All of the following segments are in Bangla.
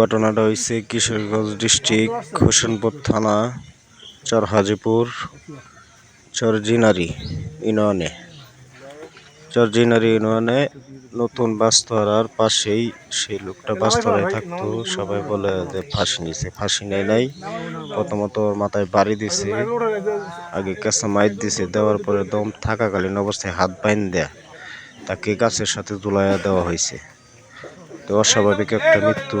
ঘটনাটা হয়েছে কিশোরগঞ্জ ডিস্ট্রিক্ট হোসেনপুর থানা চর হাজিপুর চর জিনারি ইউনিয়নে। চর জিনারি ইউনিয়নে নতুন বাস্তরার পাশেই সেই লোকটা বাস্তরায় থাকতো। সবাই বলে যে ফাঁসি নিছে, ফাঁসি নেয় নাই। প্রথমত মাথায় বাড়ি দিছে, আগে কাঁচা মাইর দিছে, দেওয়ার পরে দম থাকাকালীন অবস্থায় হাত বাইন দেয়া, তাকে গাছের সাথে ঝুলাইয়া দেওয়া হয়েছে। তো অস্বাভাবিক একটা মৃত্যু।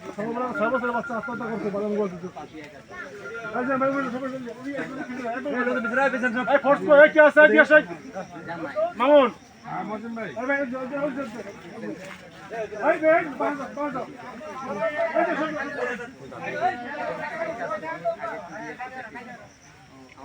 ছয় বছরের বাচ্চা আত্মহত্যা করছে বাদাম গোল দিতে মামুন ভাই,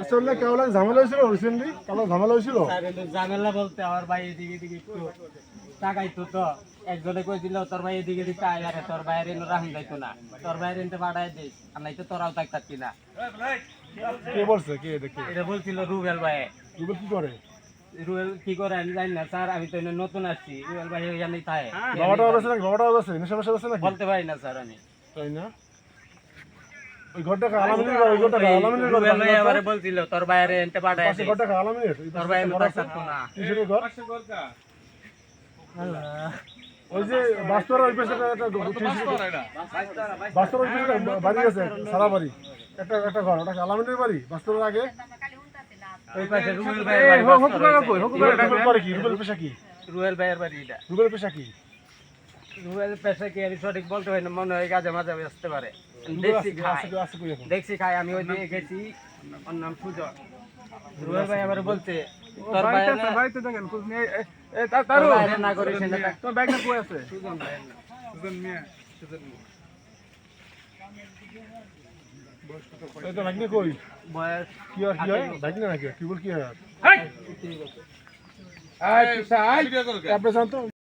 আসলে কেমন ঝামেলা হয়েছিল রিসেন্টলি ঝামেলা হয়েছিল? ঝামেলা বলতে আমার ভাই এদিকে এদিকে একটু তাকাইতো তো। একজনে তোর ভাই এদিকে এদিকে আয় আরে তোর ভাইয়ের এনে রাখুন যাইতো না। তোর ভাইয়ের এনতে দিস আর নাই তো তোরাও তাক থাকতি না। কে বলছে? কে দেখে এটা বলছিল রুবেল ভাই গুগল কি করে? রুবেল কি করে আমি জানি না স্যার আমি তো নতুন আসছি রুবেল ভাই জানি তাই। আছে আছে নাকি? বলতে পারি না স্যার আমি। তাই না? ওই ঘরটা আলামিনের ওই ঘরটা আলামিনের ঘর ভাই আবার বলছিল তোর ভাইয়ের এনতে পাঠাই পাশে ঘরটা আলামিনের? তোর পাশে একটা ঘর তাক আছে? থাকতো না। কিসের ঘর? ওই যে বাস্তর ওই পাশে একটা বাস্তর ওই পাশে বাড়ি আছে সারা বাড়ি। একটা একটা ঘর ওটা আলামিনের বাড়ি? বাস্তরের আগে? ওই পাশে রুবেল ভাইয়ের বাড়ি বস্ত্র রয়েছে। করে কি? রুবেল পেশা কি? রুবেল ভাইয়ের বাড়ি এটা। রুবেল পেশা কি? রুবেল পেশা কি সঠিক বলতে পারি না মনে হয় কাজে মাঝে আসতে পারে। দেখছি খাই দেখছি খাই আমি ওই দিকে গেছি। ওর নাম সুজন। রুবেল ভাই আবার বলতে তোর বাইরে তোর! বাইরে না করিস না তোর ব্যাগটা কই আছে? সুজন ভাই এই তো ভাগ্নে কই? বয়স কি আর কি হয়? ভাগ্নে নাকি? কি বল কি হয়? আর এই আপনি জানতো